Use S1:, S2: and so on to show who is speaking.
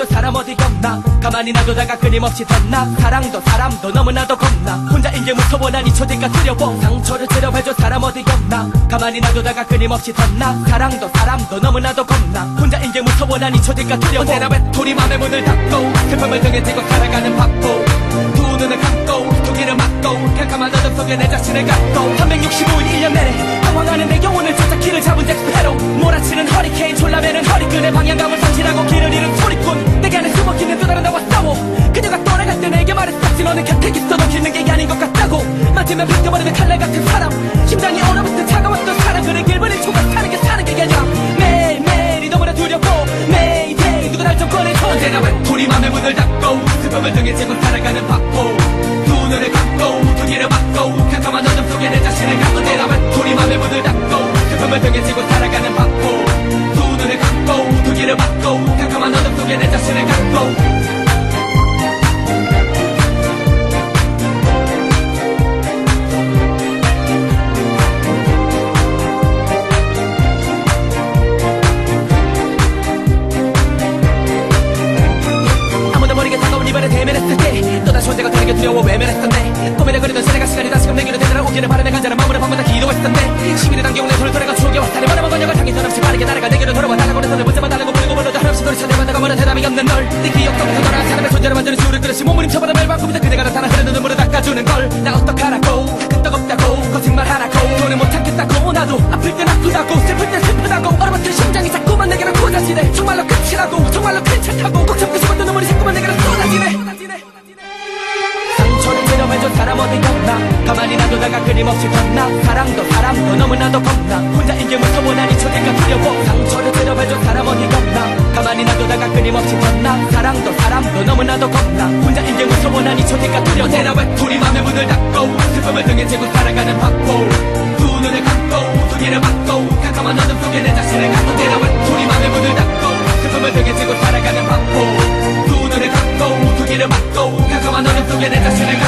S1: 치료해줄 사람 어디가 없나? 가만히 놔두다가 끊임없이 덧나? 사랑도 사람도 너무나도 겁나. 혼자인 게 무서워나니 초대가 두려워. 상처를 치료해줄 사람 어디가 없나? 가만히 놔두다가 끊임없이 덧나? 사랑도 사람도 너무나도 겁나. 혼자인 게 무서워나니 초대가 두려워. 언제나 외톨이 맘의 문을 닫고 슬픔을 등에 지고 살아가는 바보? 두 눈을 감고 두 귀를 막고 캄캄한 어둠 속에 내 자신을 갖고 365일 1년 내내 당황하는 내 영혼을 쫓아 길을 잡은 잭스페로 몰아치는 허리케인 졸라매는 허리끈의 방향감을 상실하고 길을 잃은 소리 숨어있는 또 다른 나와 싸워. 그녀가 떠나갈 때 내게 말했었지. 너는 곁에 있어도 기는 게 아닌 것 같다고. 맞으면 바뀌어버리는 칼날 같은 사람. 심장이 얼어붙은 차가웠던 사랑. 그래 길분의 총각 사는 게 사는 게 아니라 매일매일이 너무나 두렵고 매일매일 누가 날좀 꺼내줘. 언제나 외톨이 맘의 문을 닫고 슬픔을 등에 지고 살아가는 바보. 두 눈을 감고 두 귀를 막고 캄캄한 어둠 속에 내 자신을 갖고 언제나 외톨이 맘의 문을 닫고 슬픔을 등에 지고 살아가는 바보. 두 눈을 감고 두 귀를 막고 캄캄한 어둠 속에 내 자신을 두려워 외면했었네 고민을 그리던 새내가 시간이 다시금 내게로 되돌아오기를 바라며 간절한 마음으로 밤마다 기도했었네 시민이 담겨온 내 손을 돌아가 추억에 왔다니 바라만 번역을 향해 전없이 빠르게 날아가 내게로 돌아와 달라고 손을 붙잡아 달라고 부르고 불러도 한없이 소리 쳐대마다가 뭐라 대답이 없는 널 네 기억 속에서 돌아와 사람의 존재를 만드는 수를 그릇이 몸부림쳐보다 멜방구비다 그대가 나타나 나 사랑도 사람도 너무나도 겁나. 혼자인 게 무서워 난이 초대가 두려워 상처를 치료해준 사람 어디가 없나. 가만히 놔두다가 끊임없이 덧나. 사랑도 사람도 너무나도 겁나. 혼자인 게 무서워 난이 초대가 두려워 언제나 외톨이 맘의 문을 닫고 슬픔을 등에 지고 살아가는 바보 두 눈을 감고 두 귀를 막고 캄캄한 어둠 속에 내 자신을 갖고 언제나 외톨이 맘의 문을 닫고 슬픔을 등에 지고 살아가는 바보 두 눈을 감고 두 귀를 막고 캄캄한 어둠 속에 내 자신을